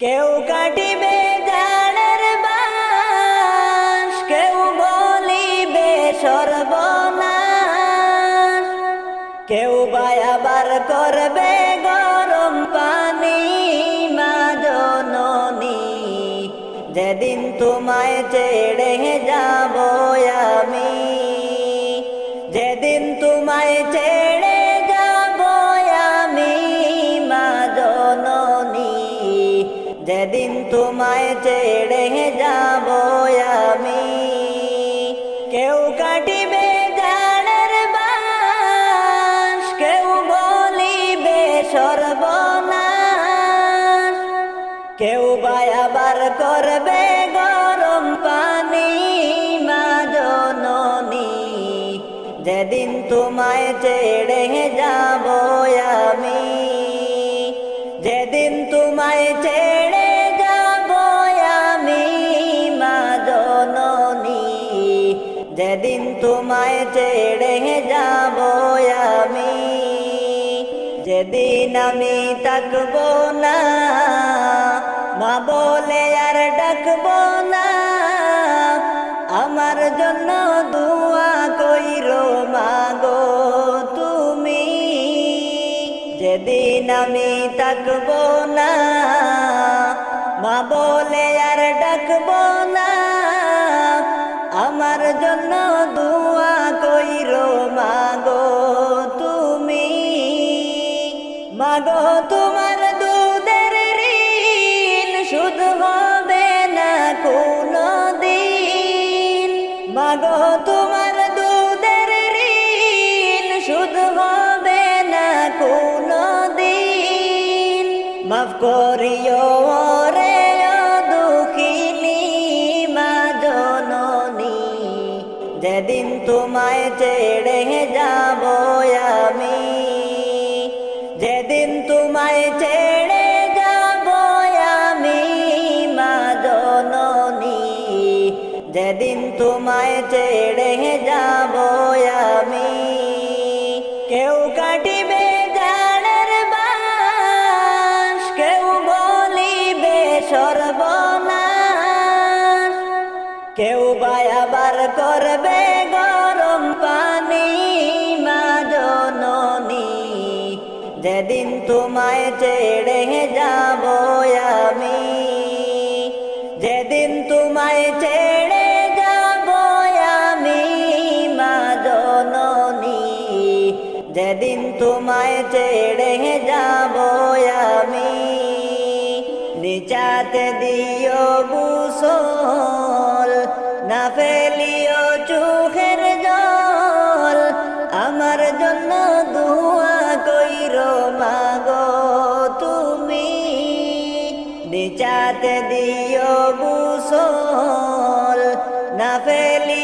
কেউ কাটিবে গানের বাস কেউ বলিবে সর্বনাশ কেউ বায়াবার করবে ছেড়ে যাব আমি। যেদিন তোমায় চেড়ে যাব আমি, মা জননী। যেদিন তোমায় ছেড়ে যাব আমি, যেদিন আমি থাকব না, মা বলে আর ডাকবো ডাকবো না। মা বলে, আর ডাকবো না। আমার জন্য দুয়া কইর মাগো তুমি মাগো তুমি কেউ বা আবার করবে চাঁদ দিও গুসল না ফেলি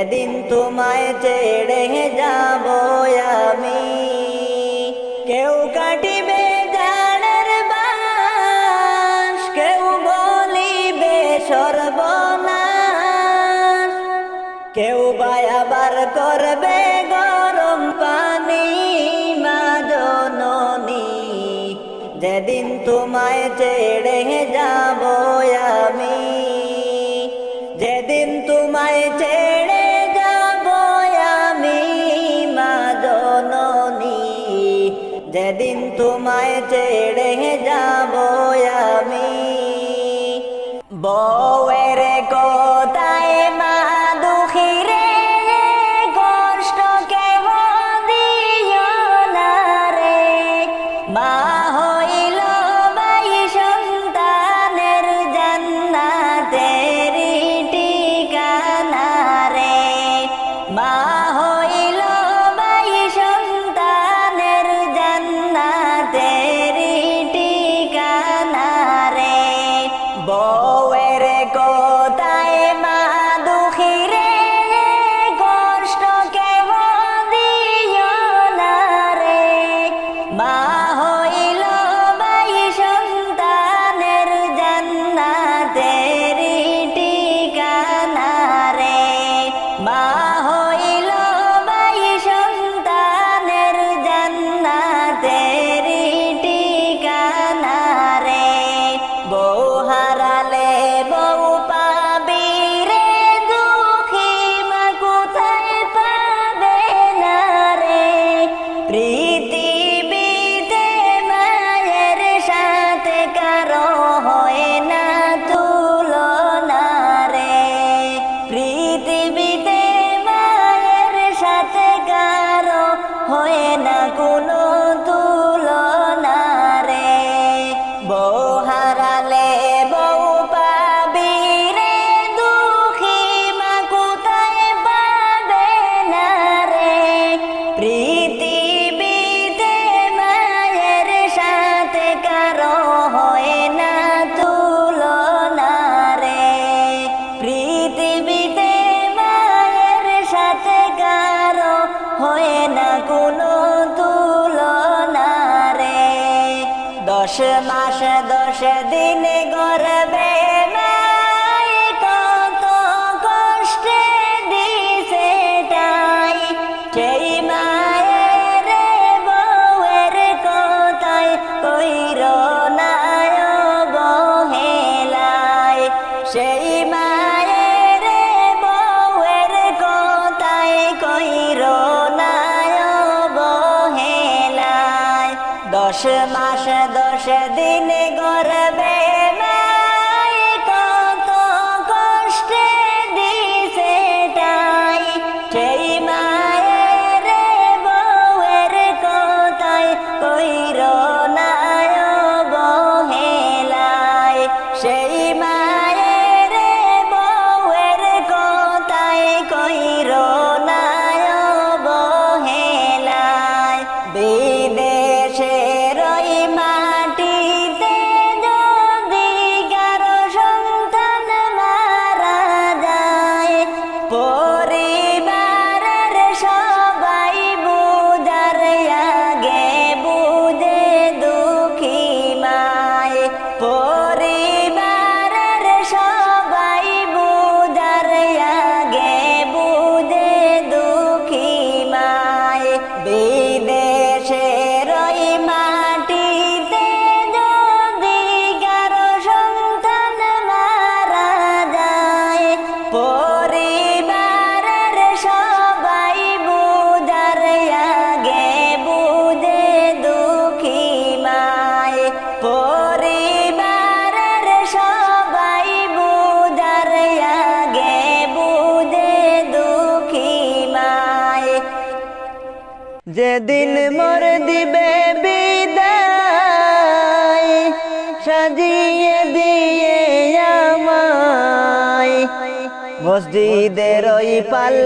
সেদিন তোমায় ছেড়ে যাব আমি। কেউ কাটিবে জানের বাস কেউ বলিবে সর্বনাশ। কেউ বায়াবার করবে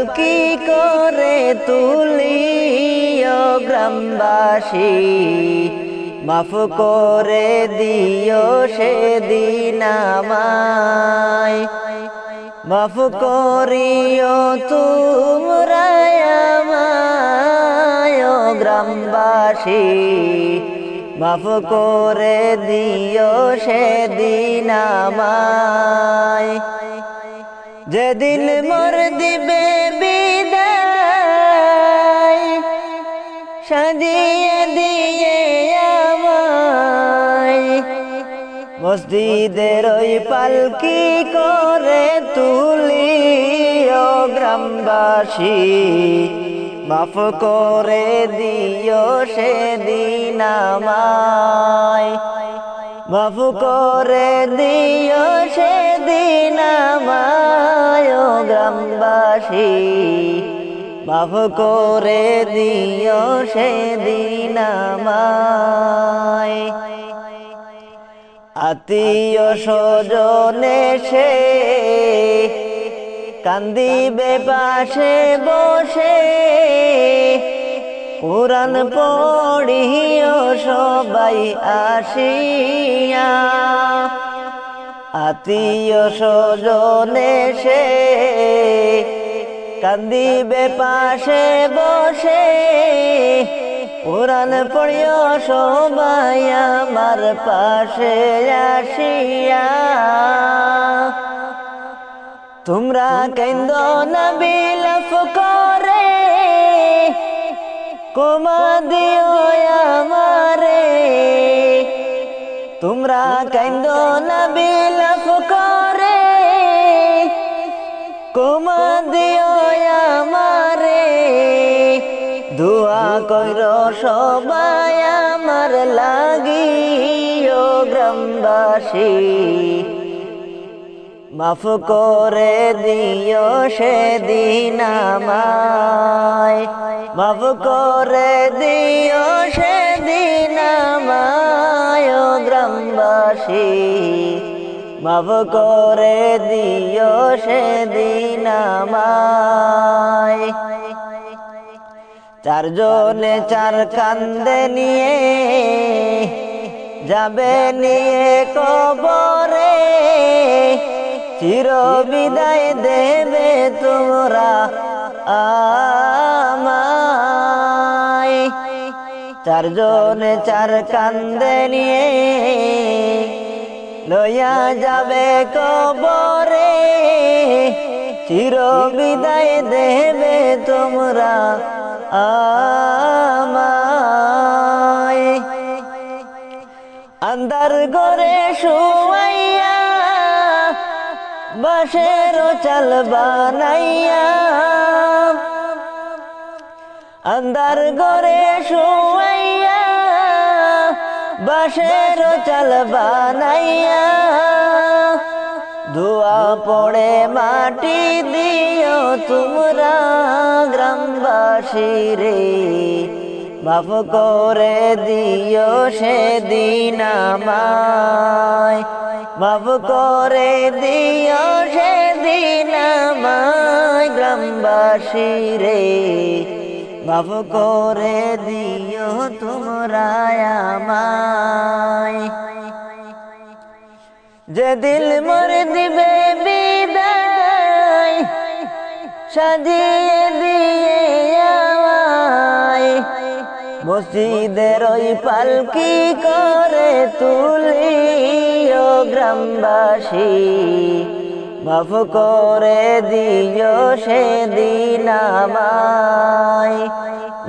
পালকি করে তুলিও গ্রামবাসী? মাফ করে দিও সেদিন আমায়। মাফ করিও তোমরা গ্রামবাসী। মাফ করে দিও সেদিন আমায়। যেদিন মোর দিবে বিদায় সাজিয়ে দিয়ে আমায়। মসজিদের ওই পালকি করে তুলি ও গ্রামবাসী, মাফ করে দিও সেদিন আমায়। মাফ করে দিও গ্রামবাসী মাফ করে দিও সেদিন আমায়। আত্মীয় স্বজনে সে কান্দিবে পাশে বসে। কোরআন পড়িও সবাই আসিয়া। আত্মীয় স্বজনে সে কান্দিবে পাশে বসে। কোরআন পড়িও সবাই আমার পাশে আসিয়া। তোমরা কেন্দ না বিলাপ করে। কমা দিও আমারে। তোমরা কেন্দ না সবাই আমার লাগি ও গ্রামবাসী। মাফ করে দিও সেদিন আমায়। মাফ করে দিও সেদিন আমায় গ্রামবাসী। মাফ করে দিও সেদিন আমায়। চারজনে চার কান্দে নিয়ে যাবে নিয়ে কবরে। চির বিদায় দেবে তোমরা আমায়। চার চারজনে চার কান্দে নিয়ে লইয়া যাবে কবরে। চির বিদায় দেবে তোমরা আমায়। আন্দার গরে শুয়াইয়া বাসের চাল বানাইয়া। আন্দার গরে শুয়াইয়া বাসের চাল বানাইয়া। ধোয়া পড়ে মাটি দিও তোমরা গ্রামবাসী রে মাফ করে দিও সেদিন আমায়। মাফ করে দিও সেদিন গ্রামবাসী রে মাফ করে দিও তোমরা আমায়। যে দিল মর দিবে বিদায় সাজিয়ে দিয়ে আমায়। মসজিদের ওই পালকি করে তুলি ও গ্রামবাসী। মাফ করে দিও সেদিন আমায়।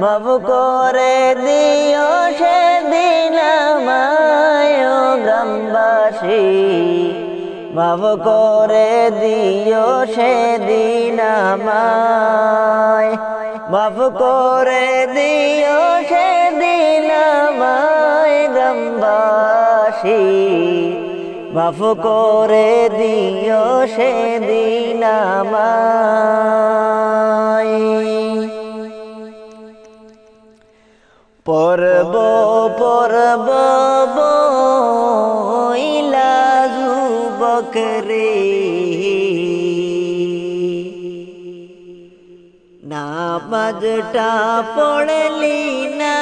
মাফ করে দিও সেদিন আমায়। গ্রামবাসী মাফ করে দিও সেদিন আমায়। মাফ করে দিও সেদিন আমায় গ্রামবাসী মাফ করে দিও সেদিন আমায়। পরব পরব বইলা যুবক রে নামাজটা পড়লি না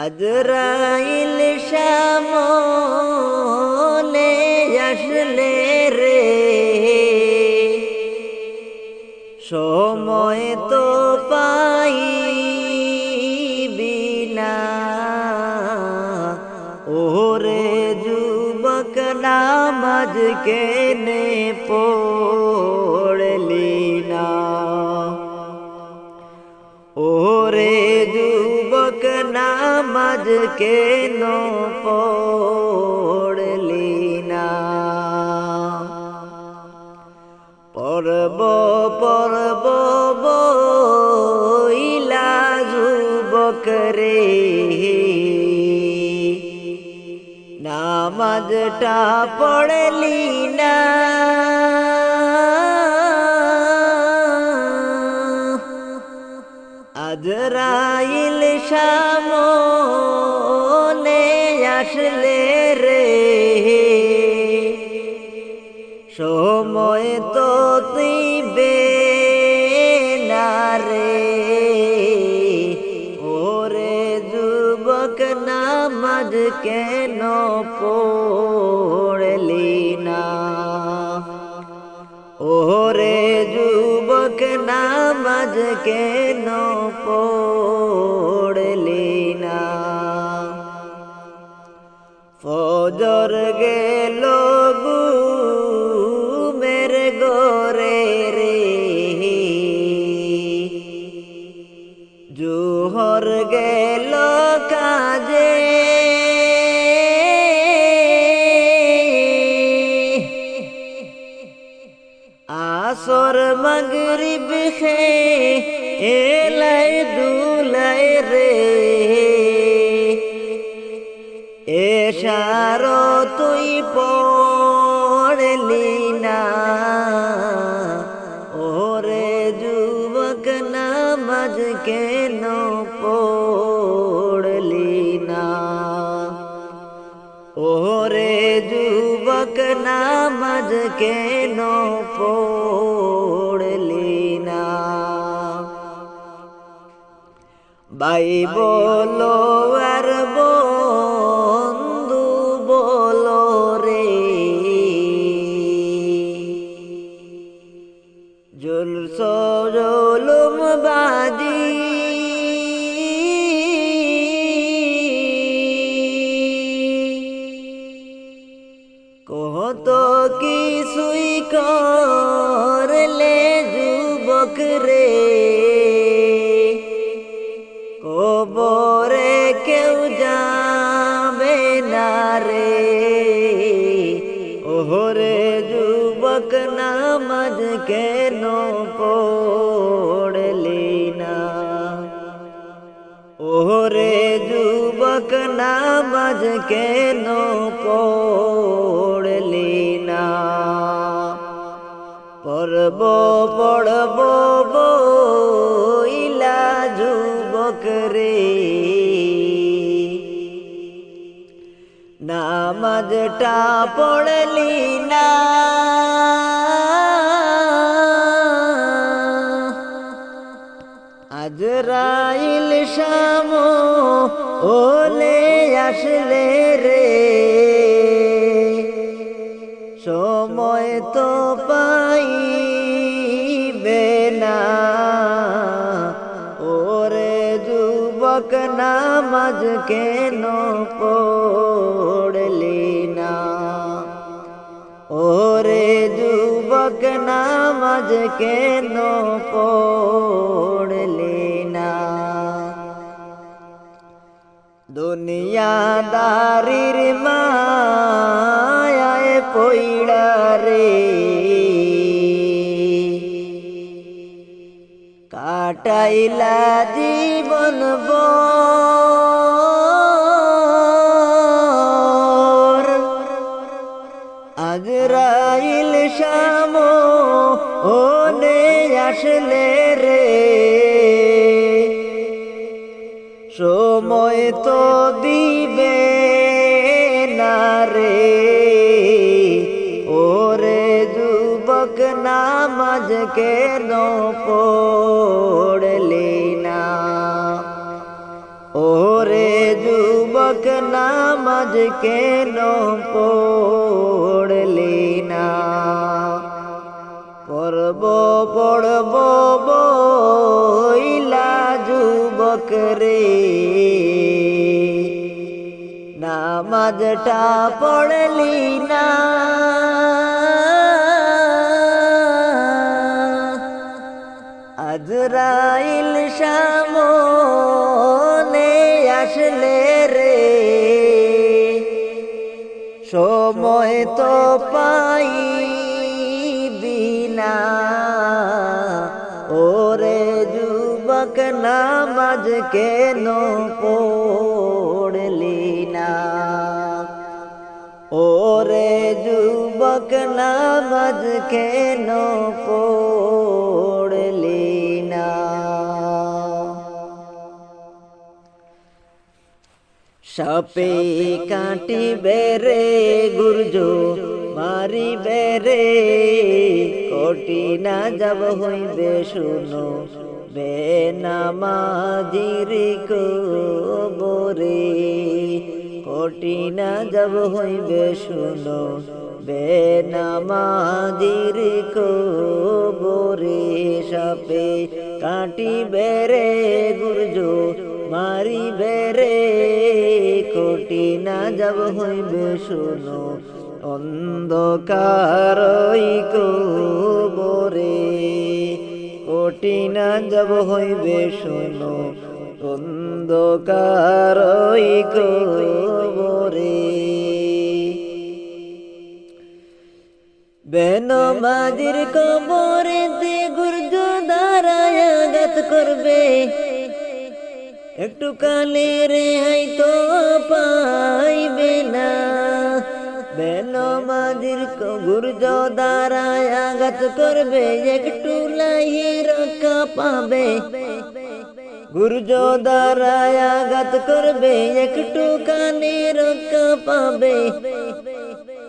আজরাইল কেনে পড়লি না। ওরে যুবক নামাজ কেন পড়লি না? পর্ব পরব নামাজটা পড়লি না। আজরাইল শামনে আসলে কেন পড়লি না? ওরে যুবক নামাজ কেন পড়লি না? ফজর গেল তুই পড়লি না ওরে যুবক নামাজ কেন পড়লি না ওরে যুবক নামাজ কেন পড়লি না ভাই বলো নামাজ কেন পড়লি না ওহরে যুবক, নামাজ কেন পড়লি না পড়ব পড়ব, বইলা যুবক রে। নামাজটা পড়লি না আজরাইল শাম, ওলে আসলে রে। সময় তো পাইবে না। ওরে যুবক, নামাজ কেন পড়লি না? ওরে যুবক, নামাজ কেন পড়লি দুনিয়াদারির মায়ায় পইড়া রে। কাটাইলা জীবন বর। আজরাইল শাম ওনে আসলে সময় তো দিবে না রে। ওরে যুবক, নামাজ কেন পড়লি না? ওরে যুবক, নামাজ কেন পড়লি না? পড়ব পড়ব নামাজটা পড়লি না। আজরাইল সামনে আসলে রে। সময় তো পাইবি না। ওরে যুবক নামাজ কেন পড়লি না? ওরে যুবক নামাজ কেন পড়লি না? সাপে কাটি বেরে, গুরজো মারি বেরে, কোটি না যাব হইবে শুনো, বেনামাজির কবরে। কোটি না যাব হইবে, শুনো। বেনামাজির কবরে সাপে কাটি বেরে গুরজো মারি বেরে কোটি না যাব হইবে, শুনো। অন্ধকারই কবরে কোটি না যাব হইবে, শুনো। অন্ধকারই কবরে। বেনমাজির কবরেতে গুর্জ দাঁড়ায় গাত করবে, একটু কালে রেহাই তো পাইবে না। বেনমাজির গুর্জ দাঁড়ায় আঘাত করবে, একটু লাহি রক্ষা পাবে। গুর্জ দাঁড়ায় আঘাত করবে একটু কানে রক্ষা পাবে।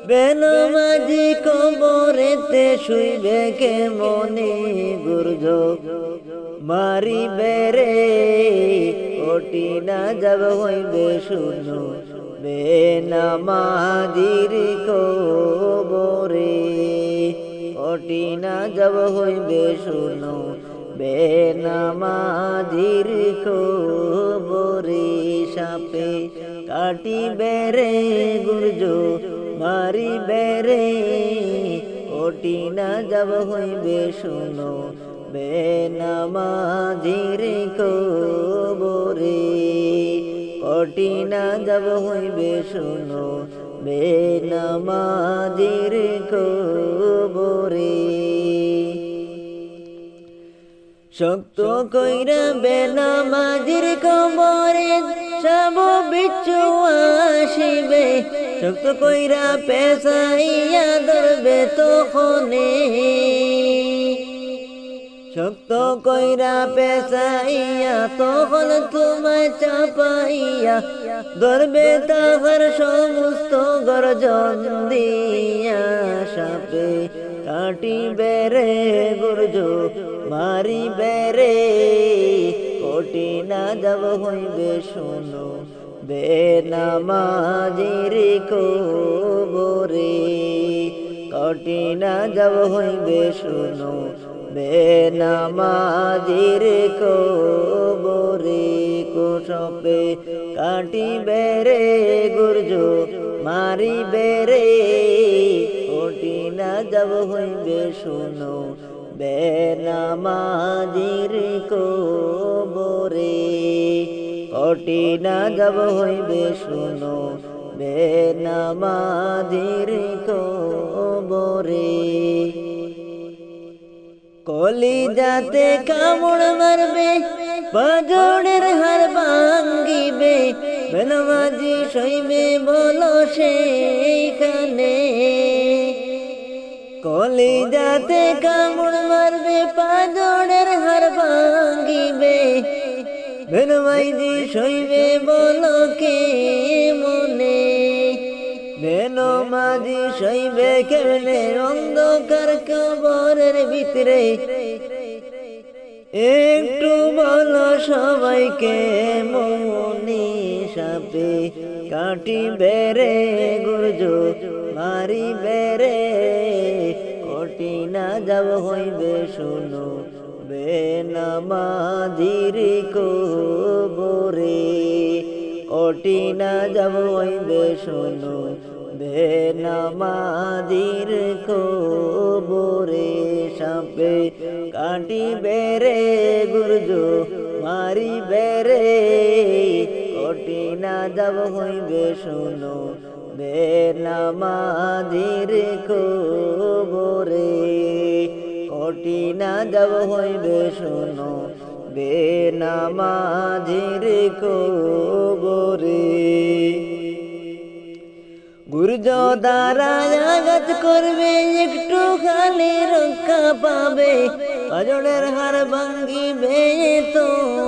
বেনমাজি কবরেতে শুইবে কে মনে গুর্জ? মারি বেরে ওটি না যাব হইবে শুনো বেনামাজির কবরে, ওটি না যাব হইবে শুনো বেনামাজির কবরে সাপে কাটি বেরে গুর্জ মারি বেরে কঠিনা যাব হইবে শুনো বেনামাজির কবরে। কঠিনা যাব হইবে শুনো বেনামাজির কবরে। শক্ত কইরা বেনামাজির কবরে সব বিচ্ছু আসিবে শক্ত কইরা পেশাইয়া ধরবে তখনে শক্ত কইরা পেশাইয়া তখন তোমায় চাপাইয়া ধরবে তাহার সমস্ত গর্জন দিয়া সাপে কাটি বেরে গুর্জ মারি বেরে কোটি না যাব হইবে শোনো। কবরে কটি না যাব হইবে শোনো। কবরে কোষপে কাটি বেরে গুর্জ, মারি বেরে কোটি না যাব হইবে শোনো। বেনামাজির কবরে। কোটি না যাব হইবে, শোনো বেনামাজির কবরে। কলি যাতে কামড় মারবে পাজড়ের হার ভাঙ্গিবে। বেনামাজি সইবে, বলো সেইখানে। কলি যাতে কামড় মারবে পাজড়ের হার ভাঙ্গিবে বেনমাইজি সইবে বলো কে মনে? বেনমাজি সইবে কেমনে? অন্ধকার কবরের ভিতরে। একটু বলো সবাইকে, মনি সাপে কাটি বেরে গুর্জ মারি কোটি না যাব হইবে শুনো, বেনামাজির কবরে। কোটি না যাব হইবে শুনো, বেনামাজির কবরে। সাপে কাটি বেরে গুর্জ মারি বেরে কোটি না যাব হইবে শুনো বেনামাজির কবরে। না যাব হইবে, শুনো বেনামাজির কবরে। গুরজ দ্বারা আঘাত করবে একটু খালি রক্ষা পাবে। পাজনের হার ভাঙ্গিবে তো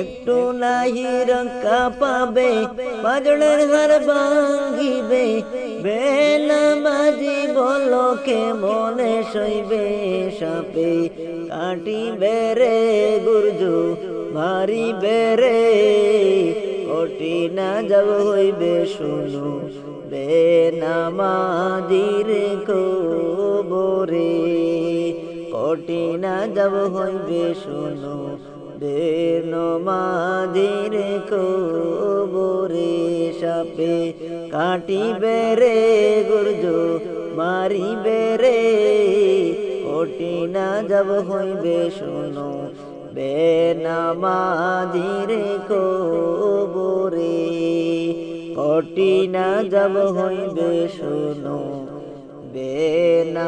একটু নাহি রক্ষা পাবে পাজনের হার ভাঙ্গিবে বেনামাজি বলো কে মনে সইবে সাপে। কাটি বেরে গুরজু মারি বেরে কোটি না যাব হইবে শুনু বেনামাজির কবরে কোটি না যাব হইবে শুনু বেনমাজির কবরে সাপে কাটি বেরে গুর্জ মারি বেরে কোটি না যাব হইবে শুনো, বেনামাজির কবরে। কোটি না যাব হইবে শুনো, বেনামাজির